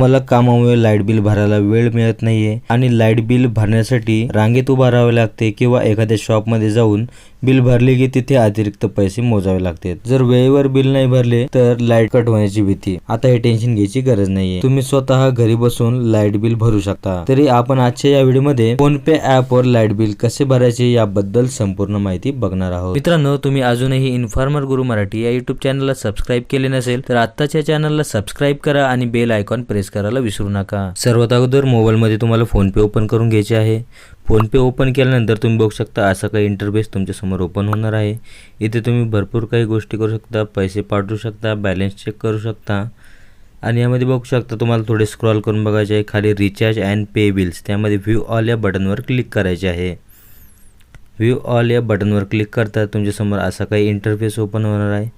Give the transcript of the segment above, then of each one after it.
तुम्हाला कामामुळे light bill भरायला वेळ मिळत नाहीये आणि लाइट बिल भरण्यासाठी रांगेत उभा राहावे लागते किंवा एखाद्या शॉपमध्ये जाऊन बिल भरले की तिथे अतिरिक्त पैसे मोजावे लागतात. जर वेळेवर बिल नाही भरले तर लाइट कट होण्याची भीती. आता हे टेन्शन घ्यायची गरज नाहीये. तुम्ही स्वतः घरी बसून लाइट बिल भरू शकता. तरी आपण आजच्या या व्हिडिओमध्ये फोन पे ऍप वर लाइट बिल कसे भरायचे याबद्दल संपूर्ण माहिती बघणार आहोत. मित्रांनो तुम्ही अजूनही इन्फॉर्मर गुरु मराठी या युट्यूब चॅनलला सबस्क्राईब केले नसेल तर आत्ताच्या चॅनलला सबस्क्राईब करा आणि बेल आयकॉन प्रेस करायला विसरू नका. सर्वात अगोदर मोबाईलमध्ये तुम्हाला फोनपे ओपन करून घ्यायचे आहे. फोनपे ओपन केल्यानंतर तुम्ही बघू शकता असा काही इंटरफेस तुमच्यासमोर ओपन होणार आहे. इथे तुम्ही भरपूर काही गोष्टी करू शकता पैसे पाठवू शकता बॅलन्स चेक करू शकता. आणि यामध्ये बघू शकता तुम्हाला थोडे स्क्रॉल करून बघायचे आहे. खाली रिचार्ज अँड पे बिल्स त्यामध्ये व्ह्यू ऑल या बटनवर क्लिक करायचे आहे. व्ह्यू ऑल या बटनवर क्लिक करता तुमच्यासमोर असा काही इंटरफेस ओपन होणार आहे.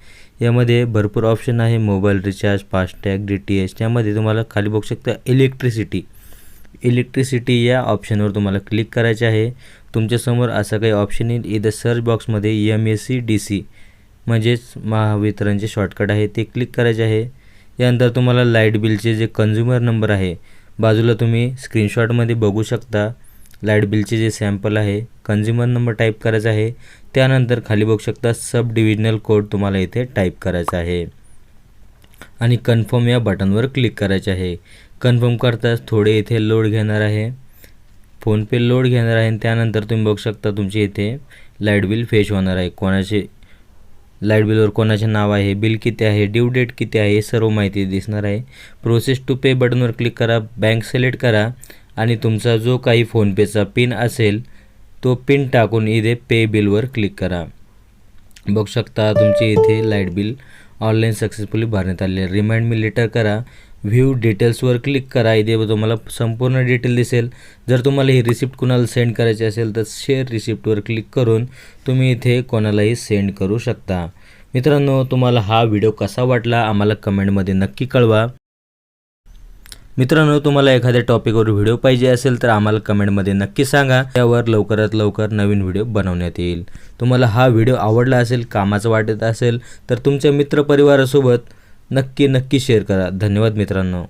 यामध्ये भरपूर ऑप्शन आहे mobile recharge FASTag D T H त्यामध्ये तुम्हाला खाली बघू शकता इलेक्ट्रिसिटी इलेक्ट्रिसिटी या ऑप्शनवर तुम्हाला क्लिक करायचे आहे. तुमच्यासमोर असा काही ऑप्शन येईल. इथं सर्च बॉक्समध्ये M S C D C म्हणजेच महावितरणचे शॉर्टकट आहे. ते क्लिक करायचे आहे. यानंतर तुम्हाला लाइट बिलचे जे कन्झ्युमर नंबर आहे बाजूला तुम्ही स्क्रीनशॉटमध्ये बघू शकता. लाइट बिलचे जे सॅम्पल आहे कन्झ्युमर नंबर टाईप करायचा आहे त्यानंतर खाली बघू शकता सब डिव्हिजनल कोड तुम्हाला इथे टाईप करायचा आहे. आणि कन्फर्म या बटनवर क्लिक करायचे आहे. कन्फर्म करताच थोडे इथे लोड घेणार आहे. फोनपे लोड घेणार आहे आणि त्यानंतर तुम्ही बघू शकता तुमचे इथे लाइट बिल फेश होणार आहे. कोणाचे लाइट बिलवर कोणाचे नाव आहे बिल किती आहे ड्यू डेट किती आहे हे सर्व माहिती दिसणार आहे. प्रोसेस टू पे बटनवर क्लिक करा. बँक सिलेक्ट करा. आणि तुमचा जो काही फोनपेचा पिन असेल तो पिन टाकून इथे पे बिलवर क्लिक करा. बघू शकता तुमचे इथे लाइट बिल ऑनलाईन सक्सेसफुली भरण्यात आले रिमाइंड मी लेटर करा. व्ह्यू डिटेल्सवर क्लिक करा. इथे तुम्हाला संपूर्ण डिटेल दिसेल. जर तुम्हाला ही रिसिप्ट कुणाला सेंड करायची असेल तर शेअर रिसिप्टवर क्लिक करून तुम्ही इथे कोणालाही सेंड करू शकता. मित्रांनो तुम्हाला हा व्हिडिओ कसा वाटला आम्हाला कमेंटमध्ये नक्की कळवा. मित्रांनो तुम्हाला एखाद्या टॉपिकवर व्हिडिओ पाहिजे असेल तर आम्हाला कमेंटमध्ये नक्की सांगा. त्यावर लवकरात लवकर नवीन व्हिडिओ बनवण्यात येईल. तुम्हाला हा व्हिडिओ आवडला असेल कामाचा वाटत असेल तर तुमच्या मित्रपरिवारासोबत नक्की नक्की शेअर करा. धन्यवाद मित्रांनो.